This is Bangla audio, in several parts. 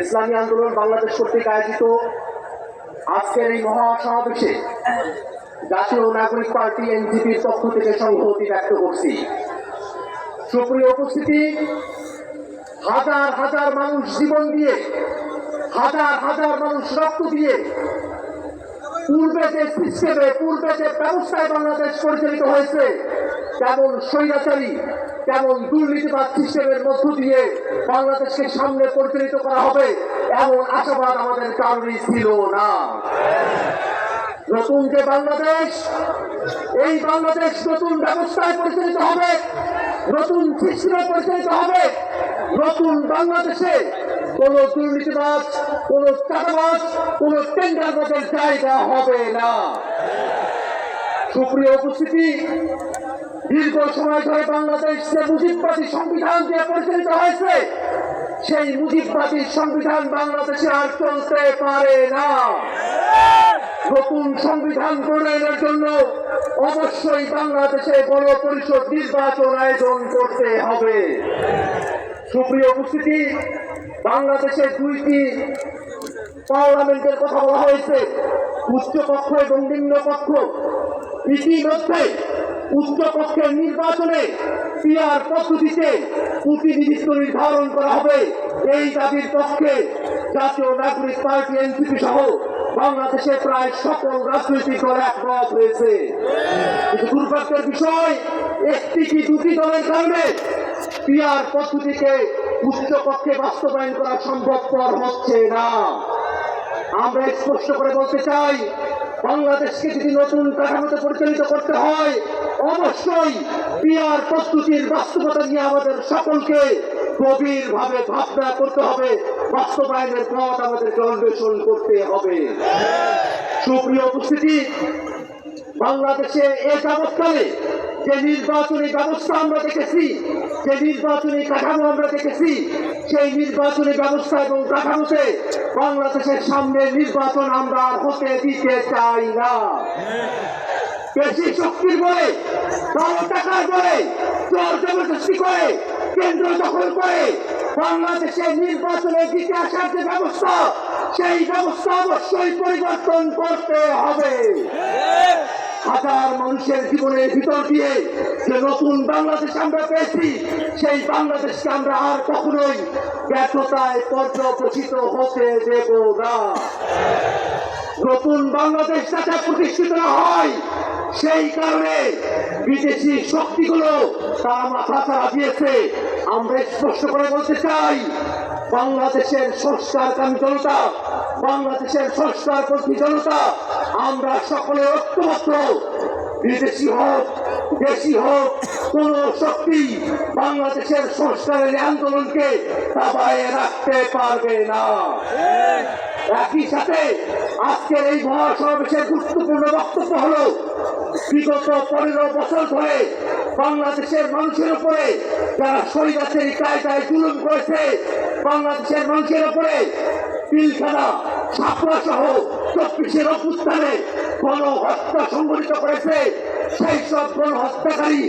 ইসলামী আন্দোলন বাংলাদেশ কর্তৃক আয়োজিত আজকের এই মহাসমাবেশে জাতীয় নাগরিক পার্টি এনজিপির পক্ষ থেকে সংহতি ব্যক্ত করছি। সুপ্রিয় উপস্থিতি, হাজার হাজার মানুষ জীবন দিয়ে, হাজার হাজার মানুষ রক্ত দিয়ে পূর্বে যে সিস্টেমে পূর্বে যে ব্যবস্থায় বাংলাদেশ পরিচালিত হয়েছে কেমন স্বৈরাচারী কেমন দুর্নীতিবাদ সিস্টেমের মধ্য দিয়ে বাংলাদেশকে সামনে পরিচালিত করা হবে, এমন আশাবাদ আমাদের কারণেই ছিল না। নতুন যে বাংলাদেশ, এই বাংলাদেশ নতুন ব্যবস্থায় পরিচালিত হবে, নতুন সিস্টেমে পরিচালিত হবে, নতুন বাংলাদেশে কোন দুর্নীতিবাজ, কোন চাঁদাবাজ, কোন টেন্ডারবাজের জায়গা হবে না। সুপ্রিয় উপস্থিতি দীর্ঘ সময় ধরে বাংলাদেশ যে মুজিববাদী সংবিধান দিয়ে পরিচালিত হয়েছে, সেই মুজিববাদী সংবিধান বাংলাদেশে আর চলতে পারে না। নতুন সংবিধান প্রণয়নের জন্য অবশ্যই বাংলাদেশে বড় পরিষদ নির্বাচন আয়োজন করতে হবে। সুপ্রিয় উপস্থিতি, বাংলাদেশে দুইটি পার্লামেন্টের কথা বলা হয়েছে উচ্চ কক্ষ এবং নিম্ন কক্ষ ইতিমধ্যে উচ্চ কক্ষের নির্বাচনে পিয়ার পদ্ধতিতে প্রতিনিধিত্ব নির্ধারণ করা হবে। এই দাবির পক্ষে জাতীয় নাগরিক পার্টি, এনসিপি সহ বাংলাদেশে প্রায় সকল রাজনৈতিক দল একমত হয়েছে। কিন্তু দুর্ভাগ্যের বিষয়, একটি কি দুটি দলের কারণে পিয়ার পদ্ধতিকে উচ্চ কক্ষে বাস্তবায়ন করা সম্ভবপর হচ্ছে না। আমরা স্পষ্ট করে বলতে চাই বাংলাদেশকে যদি নতুন কাঠামোতে পরিচালিত করতে হয়, অবশ্যই পিয়ার প্রস্তুতির বাস্তবতা নিয়ে আমাদের সকলকে গভীর ভাবে ভাবনা করতে হবে। বাস্তবায়নের পথ আমাদেরকে অন্বেষণ করতে হবে। সুপ্রিয় উপস্থিতি, বাংলাদেশে এ যাবৎকালে যে নির্বাচনী ব্যবস্থা আমরা দেখেছি, যে নির্বাচনী কাঠামো আমরা দেখেছি, সেই নির্বাচনী ব্যবস্থা এবং কাঠামোতে বাংলাদেশের সামনে নির্বাচন আমরা হতে দিতে চাই না। বেশি শক্তির বলে টাকার বলে জবরদস্তি করে, কেন্দ্র দখল করে বাংলাদেশের নির্বাচনে জিতে আসার যে ব্যবস্থা, সেই ব্যবস্থা অবশ্যই পরিবর্তন করতে হবে। হাজার মানুষের জীবনের ভিতর দিয়ে যে নতুন বাংলাদেশ আমরা পেয়েছি, সেই বাংলাদেশকে আমরা আর কখনোই ব্যর্থতায় পর্যবসিত হতে দেব না। নতুন বাংলাদেশ যাতে প্রতিষ্ঠিত না হয়, সেই কারণে বিদেশি শক্তিগুলো তারা মাথা চারা দিয়েছে। আমরা স্পষ্ট করে বলতে চাই, বাংলাদেশের সংস্কারকামী জনতা, বাংলাদেশের সংস্কারপন্থী জনতা, আমরা সকলে ঐক্যবদ্ধ। বিদেশি হোক, দেশি হোক, কোন শক্তি বাংলাদেশের সংস্কারের আন্দোলনকে দাবায় রাখতে পারবে না। একই সাথে আজকের এই মহাসমাবেশের গুরুত্বপূর্ণ বক্তব্য হলো, বিগত পনেরো বছর ধরে বাংলাদেশের মানুষের উপরে যারা শরীরাছের কায়দায় জুলুম করেছে, বাংলাদেশের মানুষের উপরে পিলখানা ছাপড়া সহ চব্বিশের অভ্যুত্থানে গণ হত্যা সংগঠিত করেছে। সেই সব গণ হত্যাকারী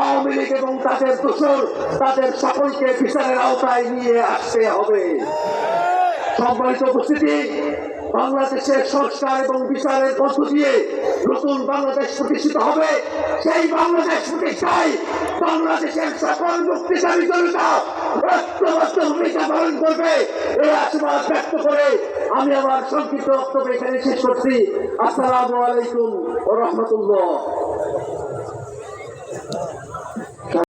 আওয়ামী লীগ এবং তাদের দোষর, তাদের সকলকে বিচারের আওতায় নিয়ে আসতে হবে। সম্মানিত উপস্থিতি, বাংলাদেশের সংস্কার এবং বিচারের মধ্য দিয়ে নতুন বাংলাদেশ প্রতিষ্ঠিত হবে। সেই বাংলাদেশ প্রতিষ্ঠায় বাংলাদেশের সকল মুক্তিকামী জনতা ঐক্যবদ্ধ ভূমিকা পালন করবে। এই আশীর্বাদ ব্যক্ত করে আমি আমার সংক্ষিপ্ত বক্তব্য এখানে শেষ করছি। আসসালামু আলাইকুম ও রহমতুল্লাহ।